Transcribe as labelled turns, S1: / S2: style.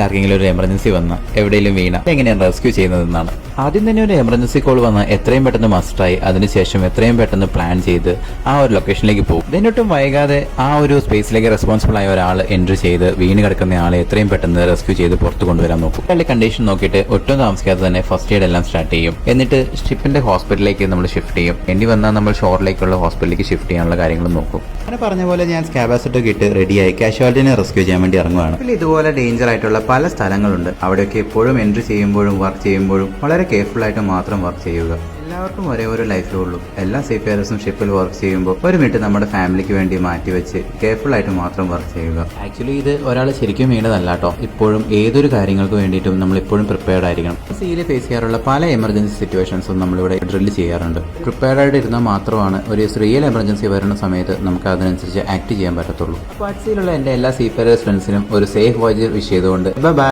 S1: ആർക്കെങ്കിലും ഒരു എമർജൻസി വന്ന് എവിടെയെങ്കിലും വീണ എങ്ങനെയാണ് റെസ്ക്യൂ ചെയ്യുന്നതെന്നാണ്. ആദ്യം തന്നെ ഒരു എമർജൻസി കോൾ വന്ന് എത്രയും പെട്ടെന്ന് മസ്റ്റായി അതിനുശേഷം എത്രയും പെട്ടെന്ന് പ്ലാൻ ചെയ്ത് ആ ഒരു ലൊക്കേഷനിലേക്ക് പോകും. ഇതിനൊട്ടും വൈകാതെ ആ ഒരു സ്പേസിലേക്ക് റെസ്പോൺസിബിൾ ആയ ഒരാൾ എൻട്രി ചെയ്ത് വീണ് കിടക്കുന്ന ആളെ എത്രയും പെട്ടെന്ന് റെസ്ക്യൂ ചെയ്ത് പുറത്ത് കൊണ്ടുവരാൻ നോക്കും. അയാളുടെ കണ്ടീഷൻ നോക്കിയിട്ട് ഒട്ടും താമസിക്കാതെ തന്നെ ഫസ്റ്റ് എയ്ഡ് എല്ലാം സ്റ്റാർട്ട് ചെയ്യും. എന്നിട്ട് ഷിപ്പിന്റെ ഹോസ്പിറ്റലിലേക്ക് നമ്മൾ ഷിഫ്റ്റ് ചെയ്യും. വേണ്ടി വന്നാൽ നമ്മൾ ഷോറിലേക്കുള്ള ഹോസ്പിറ്റലിലേക്ക് ഷിഫ്റ്റ് ചെയ്യാനുള്ള കാര്യങ്ങളും നോക്കും. അങ്ങനെ പറഞ്ഞ പോലെ ഞാൻ സ്കാബാസിറ്റ് ഇട്ട് റെഡിയായി കാഷ്വാലിറ്റിനെ റെസ്ക്യൂ ചെയ്യാൻ വേണ്ടി ഇറങ്ങുവാണ്. ഇതുപോലെ ഡേഞ്ചർ ആയിട്ടുള്ള പല സ്ഥലങ്ങളുണ്ട്. അവിടെയൊക്കെ എപ്പോഴും എൻട്രി ചെയ്യുമ്പോഴും വർക്ക് ചെയ്യുമ്പോഴും വളരെ കെയർഫുൾ ആയിട്ട് മാത്രം വർക്ക് ചെയ്യുക. എല്ലാവർക്കും ഒരേ ഒരു ലൈഫേ ഉള്ളൂ. എല്ലാ സേഫിയർസും ഷിപ്പിൽ വർക്ക് ചെയ്യുമ്പോൾ ഒരു മിനിറ്റ് നമ്മുടെ ഫാമിലിക്ക് വേണ്ടി മാറ്റി വെച്ച് കെയർഫുൾ ആയിട്ട് മാത്രം വർക്ക് ചെയ്യുക. ആക്ച്വലി ഇത് ഒരാൾ ശരിക്കും വേണ്ടതല്ല കേട്ടോ. ഇപ്പോഴും ഏതൊരു കാര്യങ്ങൾക്ക് വേണ്ടിയിട്ടും നമ്മൾ ഇപ്പോഴും പ്രിപ്പയർഡ് ആയിരിക്കണം. സീയിൽ ഫേസ് ചെയ്യാറുള്ള പല എമർജൻസി സിറ്റുവേഷൻസും നമ്മളിവിടെ ഡ്രില്ല് ചെയ്യാറുണ്ട്. പ്രിപ്പയർഡ് ആയിട്ട് ഇരുന്നാൽ മാത്രമാണ് ഒരു റിയൽ എമർജൻസി വരുന്ന സമയത്ത് നമുക്ക് അതിനനുസരിച്ച് ആക്ട് ചെയ്യാൻ പറ്റത്തുള്ളൂ. അപ്പോൾ എന്റെ എല്ലാ സീഫെയർസ് ഫ്രണ്ട്സിനും ഒരു സേഫ് വാച്ച് വിഷ് ചെയ്തുകൊണ്ട് ബൈ